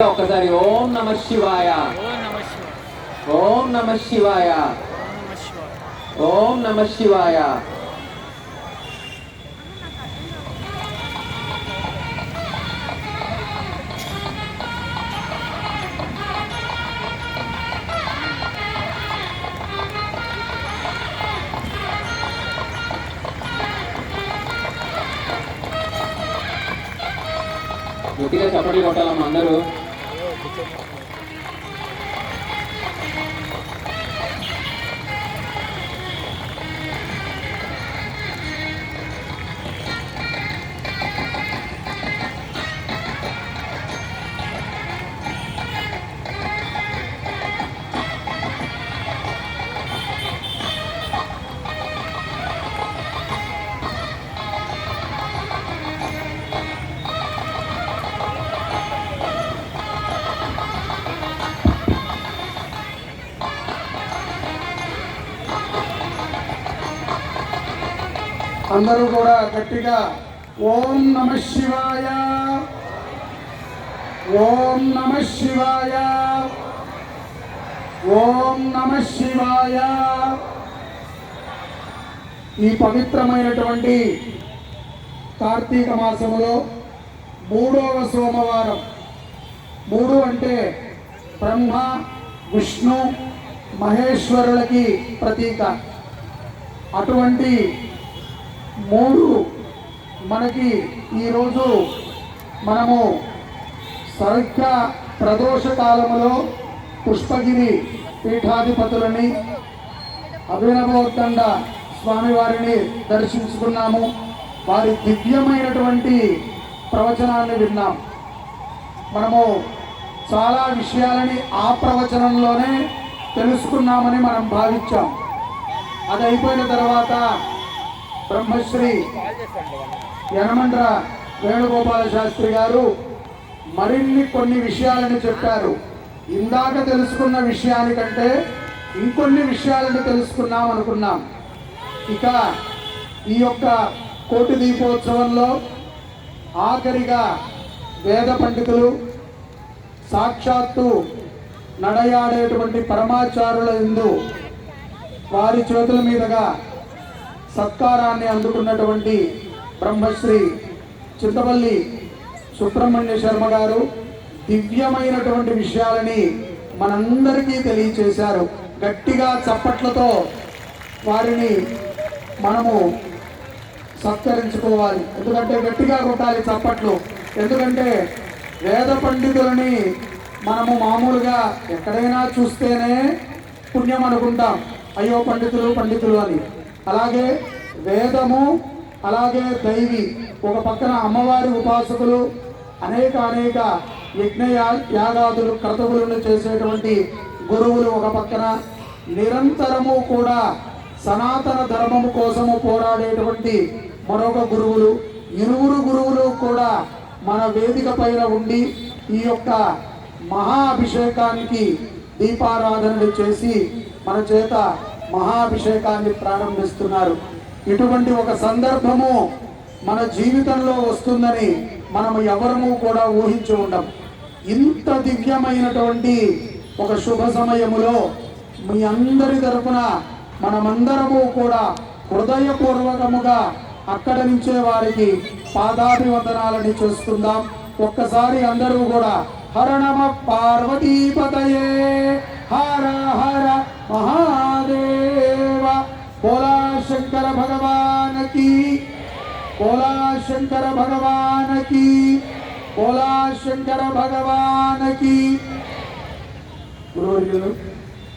ఒకసారి ఓం నమ శివాయ. ఓం నమ శివాయ. ఓం నమ శివాయ. ఓం నమ శివాయ ఓం నమ శివాయ గట్టిగా చప్పట్లు కొట్టాలమ్మా అందరూ. Thank you. అందరూ కూడా గట్టిగా ఓం నమ శివాయ. ఓం నమ శివాయ. ఓం నమ శివాయ. ఈ పవిత్రమైనటువంటి కార్తీక మాసములో మూడవ సోమవారం. మూడు అంటే బ్రహ్మ విష్ణు మహేశ్వరులకి ప్రతీక. అటువంటి మూడు మనకి ఈరోజు మనము సరిగ్గా ప్రదోష కాలంలో పుష్పగిరి పీఠాధిపతులని అభినవోత్తండ స్వామివారిని దర్శించుకున్నాము. వారి దివ్యమైనటువంటి ప్రవచనాన్ని విన్నాం. మనము చాలా విషయాలని ఆ ప్రవచనంలోనే తెలుసుకున్నామని మనం భావించాం. అది అయిపోయిన తర్వాత బ్రహ్మశ్రీ యనమండ్ర వేణుగోపాల శాస్త్రి గారు మరిన్ని కొన్ని విషయాలను చెప్పారు. ఇందాక తెలుసుకున్న విషయానికంటే ఇంకొన్ని విషయాలను తెలుసుకున్నాం అనుకున్నాం. ఇక ఈ యొక్క కోటి దీపోత్సవంలో ఆఖరిగా వేద పండితులు సాక్షాత్తు నడయాడేటువంటి పరమాచారుల ఎందు వారి చేతుల మీదుగా సత్కారాన్ని అందుకున్నటువంటి బ్రహ్మశ్రీ చింతపల్లి సుబ్రహ్మణ్య శర్మ గారు దివ్యమైనటువంటి విషయాలని మనందరికీ తెలియచేశారు. గట్టిగా చప్పట్లతో వారిని మనము సత్కరించుకోవాలి. ఎందుకంటే గట్టిగా కొట్టాలి చప్పట్లు. ఎందుకంటే వేద పండితులని మనము మామూలుగా ఎక్కడైనా చూస్తేనే పుణ్యం అనుకుంటాం. అయ్యో పండితులు పండితులు అని. అలాగే వేదము అలాగే దైవి. ఒక పక్కన అమ్మవారి ఉపాసకులు అనేక అనేక యజ్ఞ యా- యాగాదులు క్రతువులను చేసేటువంటి గురువులు ఒక పక్కన. నిరంతరము కూడా సనాతన ధర్మము కోసము పోరాడేటువంటి మరొక గురువులు. ఇరువురు గురువులు కూడా మన వేదిక పైన ఉండి ఈ యొక్క మహా అభిషేకానికి దీపారాధనలు చేసి మన చేత మహాభిషేకాన్ని ప్రారంభిస్తున్నారు. ఇటువంటి ఒక సందర్భము మన జీవితంలో వస్తుందని మనము ఎవరము కూడా ఊహించి ఉండం. ఇంత దివ్యమైనటువంటి ఒక శుభ సమయములో మీ అందరి తరఫున మనమందరము కూడా హృదయపూర్వకముగా అక్కడ నుంచే వారికి పాదాభివందనాలని చూస్తుందాం. ఒక్కసారి అందరూ కూడా హరణమ నమ పార్వతీపతయే. హర కోలాశంకర భగవానకి కోలాశంకర భగవానకి. బోలా శంకర గురువర్యులు